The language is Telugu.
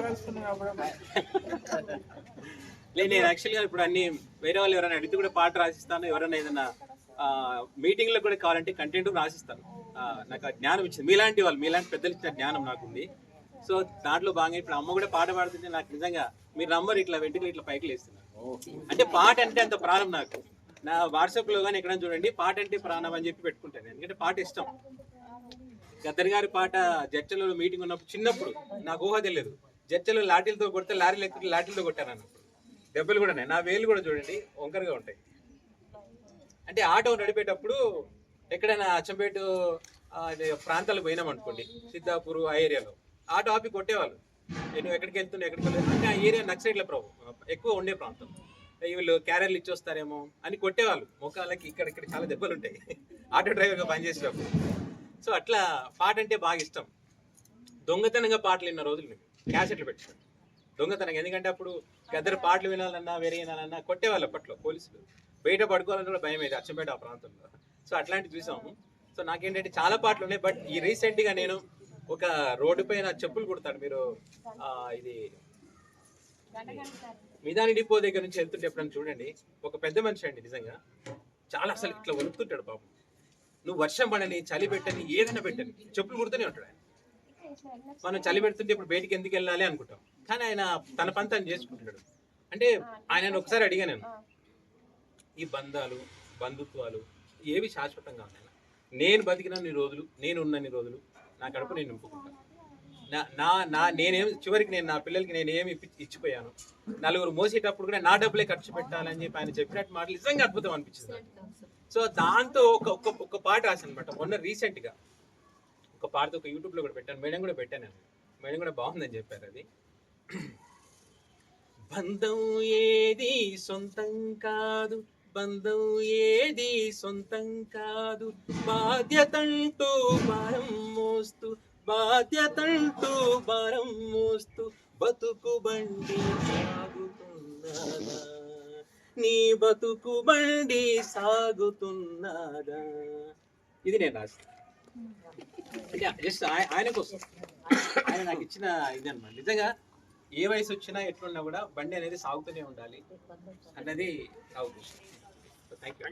లేదు నేను యాక్చువల్గా ఇప్పుడు అన్ని వేరే వాళ్ళు ఎవరైనా అడిగితే కూడా పాట రాసిస్తాను ఎవరైనా ఏదైనా మీటింగ్లో కూడా కావాలంటే కంటెంట్ రాసిస్తాను నాకు ఆ జ్ఞానం ఇచ్చింది. మీలాంటి వాళ్ళు మీలాంటి పెద్దలు ఇచ్చిన జ్ఞానం నాకు ఉంది సో దాంట్లో భాగంగా ఇప్పుడు అమ్మ కూడా పాట పాడుతుంటే నాకు నిజంగా మీరు నంబర్ ఇట్లా వెంటనే ఇట్లా పైకి లేస్తున్నారు. అంటే పాట అంటే అంత ప్రాణం నాకు. నా వాట్సాప్లో కానీ ఎక్కడ చూడండి పాట అంటే ప్రాణం అని చెప్పి పెట్టుకుంటాను ఎందుకంటే పాట ఇష్టం. గద్దర్ గారి పాట జడ్చలో మీటింగ్ ఉన్నప్పుడు చిన్నప్పుడు నాకు ఊహ తెలియదు. జడ్చలో లాఠీలతో కొడితే లారీలు ఎక్కువ లాఠీలతో కొట్టాను అన్నప్పుడు దెబ్బలు కూడా ఉన్నాయి. నా వేలు కూడా చూడండి వంకరగా ఉంటాయి. అంటే ఆటో నడిపేటప్పుడు ఎక్కడైనా అచ్చంపేట ప్రాంతాలకు పోయినాం అనుకోండి సిద్ధాపూర్ ఆ ఏరియాలో. ఆటో ఆపి కొట్టేవాళ్ళు. నేను ఎక్కడికి వెళ్తున్నా ఎక్కడికి వెళ్తున్నా అంటే ఆ ఏరియా నక్సైడ్ల ప్రభు ఎక్కువ ఉండే ప్రాంతం. వీళ్ళు క్యారెర్లు ఇచ్చొస్తారేమో అని కొట్టేవాళ్ళు. ముఖాలకి ఇక్కడ ఇక్కడ చాలా దెబ్బలు ఉంటాయి. ఆటో డ్రైవర్గా పనిచేసేటప్పుడు. సో అట్లా పాట అంటే బాగా ఇష్టం. దొంగతనంగా పాటలు విన్న రోజులు నేను. క్యాసెట్లు పెట్టుకోండి దొంగతనం ఎందుకంటే అప్పుడు గద్దరు పాటలు వినాలన్నా వేరే వినాలన్నా కొట్టేవాళ్ళు అప్పట్లో పోలీసులు. బయట పడుకోవాలని కూడా భయం అయితే అచ్చంపేట ఆ ప్రాంతంలో. సో అట్లాంటివి చూసాము. సో నాకేంటంటే చాలా పాటలు ఉన్నాయి బట్ ఈ రీసెంట్గా నేను ఒక రోడ్డు పైన చెప్పులు కుడతాను. మీరు ఇది మిదాని డిపో దగ్గర నుంచి వెళ్తుంటే ఎప్పుడైనా చూడండి. ఒక పెద్ద మనిషి అండి నిజంగా. చాలా అసలు ఇట్లా వణుకుతుంటాడు పాపం. నువ్వు వర్షం పడని చలి పెట్టని ఏదైనా పెట్టని చెప్పులు కుడుతూనే ఉంటాడు ఆయన. మనం చలి పెడుతుంటే ఇప్పుడు బయటికి ఎందుకు వెళ్ళాలి అనుకుంటాం. కానీ ఆయన తన పని తను చేసుకుంటున్నాడు అంటే ఆయన ఒకసారి అడిగా నేను. ఈ బంధాలు బంధుత్వాలు ఏవి శాశ్వతంగా ఉన్నాయి నేను బతికినన్ని రోజులు నేను ఉన్నన్ని రోజులు నా కడుపు నేను నింపుకుంటాను నా నా నా నేనేం చివరికి నేను నా పిల్లలకి నేను ఏమి ఇచ్చిపోయాను. నలుగురు మోసేటప్పుడు కూడా నా డబ్బులే ఖర్చు పెట్టాలని చెప్పి ఆయన చెప్పినట్టు మాటలు నిజంగా అద్భుతం అనిపించింది. సో దాంతో ఒక ఒక పాట రాశాను అనమాట మొన్న రీసెంట్గా. ఒక పార్ట్ ఒక యూట్యూబ్లో కూడా పెట్టాను. మేడం కూడా పెట్టాను మేడం కూడా బాగుందని చెప్పారు అది. బంధం ఏది సొంతం కాదు బంధం ఏది సొంతం కాదు. బాధ్యతంటూ భారం మోస్తూ బాధ్యతంటూ భారం మోస్తూ బతుకు బండి సాగుతున్నదా నీ బతుకు బండి సాగుతున్నదా ఇది నేను రాస్తాను జస్ట్ ఆయన కోసం. ఆయన నాకు ఇచ్చిన ఇది అనమాట నిజంగా ఏ వయసు వచ్చినా ఎట్లున్నా కూడా బండి అనేది సాగుతూనే ఉండాలి అన్నది నా ఉద్దేశం. Thank you